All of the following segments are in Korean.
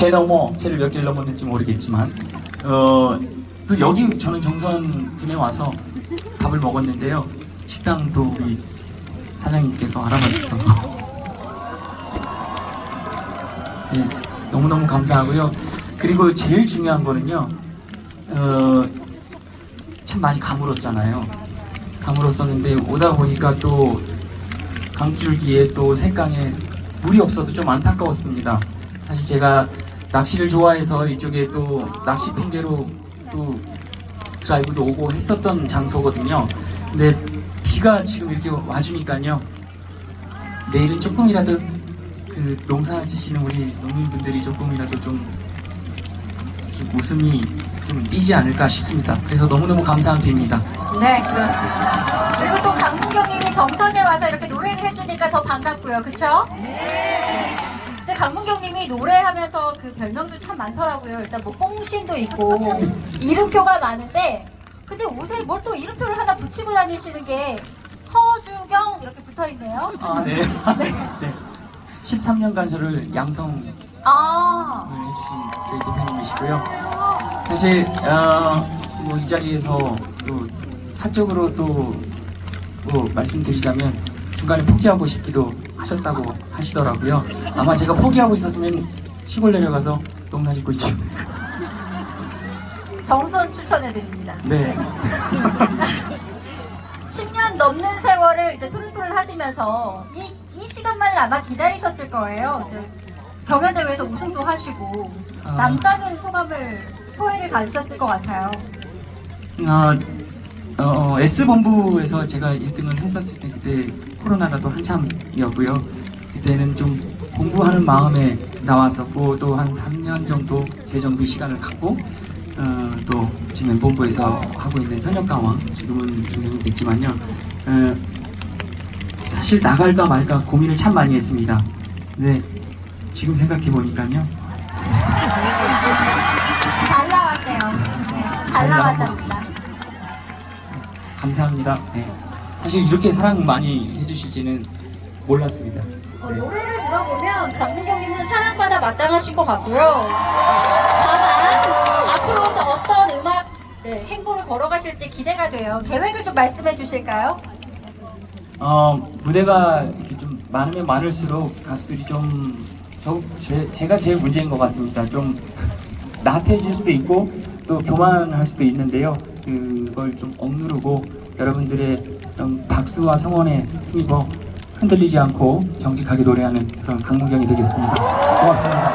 제 넘어 채를 몇 개를 넘었는지 모르겠지만 어, 또 여기 저는 정선 군에 와서 밥을 먹었는데요. 식당도 우리 사장님께서 알아봐 주셔서. 예, 너무너무 감사하고요. 그리고 제일 중요한 거는요 어, 참 많이 가물었잖아요. 가물었었는데 오다 보니까 또 강줄기에 또 색강에 물이 없어서 좀 안타까웠습니다. 사실 제가 낚시를 좋아해서 이쪽에 또 낚시 핑계로 또 드라이브도 오고 했었던 장소거든요. 근데 비가 지금 이렇게 와주니까요. 내일은 조금이라도 그 농사 지시는 우리 농민분들이 조금이라도 좀 웃음이 좀 띄지 않을까 싶습니다. 그래서 너무너무 감사한 비입니다. 네, 그렇습니다. 그리고 또 강문경님이 정선에 와서 이렇게 노래를 해주니까 더 반갑고요. 그쵸? 네. 강문경님이 노래하면서 그 별명도 참 많더라고요. 일단 뭐 뽕신도 있고 이름표가 많은데 근데 옷에 뭘 또 이름표를 하나 붙이고 다니시는 게 서주경 이렇게 붙어 있네요. 아, 네. 네. 13년간 저를 양성을 아, 해주신 저희 대표님이시고요. 사실 어, 뭐이 자리에서 또 사적으로 또 뭐 말씀드리자면 중간에 포기하고 싶기도 하셨다고 하시더라고요. 아마 제가 포기하고 있었으면 시골 내려가서 농사 짓고 있지. 정선 추천해드립니다. 네. 10년 넘는 세월을 이제 토론토를 하시면서 이, 이 시간만을 아마 기다리셨을 거예요. 이제 경연대회에서 우승도 하시고 아. 남다른 소감을 소회를 가지셨을 것 같아요. 어, 어, S본부에서 제가 1등을 했었을 때 그때 코로나가 또 한참이었고요. 그때는 좀 공부하는 마음에 나왔었고 또 한 3년 정도 재정비 시간을 갖고 어, 또 지금 본부에서 하고 있는 현역 강화 지금은 종영이 됐지만요. 어, 사실 나갈까 말까 고민을 참 많이 했습니다. 근데 지금 생각해 보니까요. 잘 나왔네요. 네, 잘 나왔답니다. 감사합니다. 네. 사실 이렇게 사랑 많이 해주실지는 몰랐습니다. 어, 노래를 들어보면 강문경님은 사랑받아 마땅하신 것 같고요. 다만 앞으로도 어떤 음악 네, 행보를 걸어가실지 기대가 돼요. 계획을 좀 말씀해 주실까요? 어, 무대가 이렇게 좀 많으면 많을수록 가수들이 좀, 저, 제, 제가 제일 문제인 것 같습니다. 좀 나태해질 수도 있고 또 교만할 수도 있는데요. 그걸 좀 억누르고 여러분들의 좀 박수와 성원에 힘입어 흔들리지 않고 정직하게 노래하는 그런 강문경이 되겠습니다. 고맙습니다.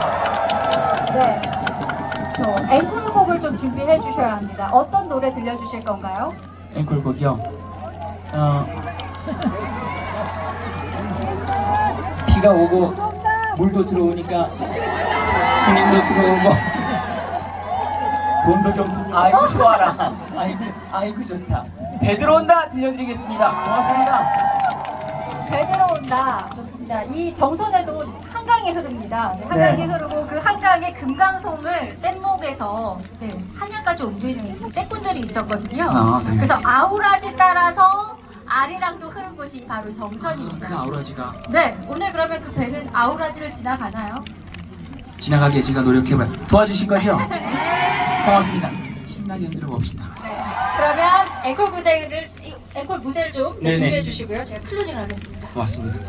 네. 저 앵콜곡을 좀 준비해 주셔야 합니다. 어떤 노래 들려주실 건가요? 앵콜곡이요. 어, 비가 오고 물도 들어오니까 군인도 들어오고 돈도 좀 아이고 좋아라 아이고 아이고 좋다 배 들어온다 들려드리겠습니다 고맙습니다 배 들어온다. 좋습니다. 이 정선에도 한강이 흐릅니다. 네, 한강이 네. 흐르고 그 한강의 금강송을 뗏목에서 네, 한양까지 옮기는 그 떼꾼들이 있었거든요. 아, 네. 그래서 아우라지 따라서 아리랑도 흐른 곳이 바로 정선입니다. 그 아우라지가 네, 오늘 그러면 그 배는 아우라지를 지나가나요? 지나가게 제가 노력해봐요 도와주실 거죠? 고맙습니다 신나게 흔들어 봅시다 네. 그러면 앵콜 무대를 이- 앵콜 무대를 좀 네, 네네. 준비해 주시고요. 제가 클로징을 하겠습니다. 고맙습니다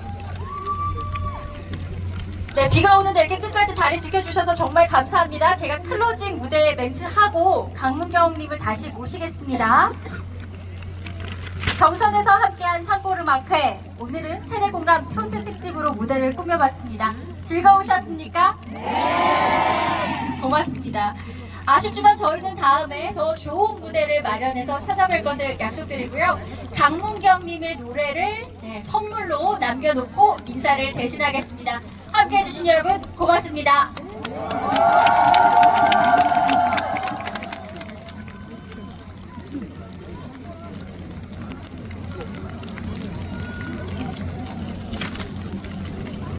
네, 비가 오는데 이렇게 끝까지 자리 지켜주셔서 정말 감사합니다. 제가 클로징 무대 멘트 하고 강문경님을 다시 모시겠습니다. 정선에서 함께한 상고르마회 오늘은 세대 공감 트로트 특집으로 무대를 꾸며봤습니다. 즐거우셨습니까? 네. 고맙습니다. 아쉽지만 저희는 다음에 더 좋은 무대를 마련해서 찾아뵐 것을 약속드리고요. 강문경님의 노래를 네, 선물로 남겨놓고 인사를 대신하겠습니다. 함께 해주신 여러분 고맙습니다.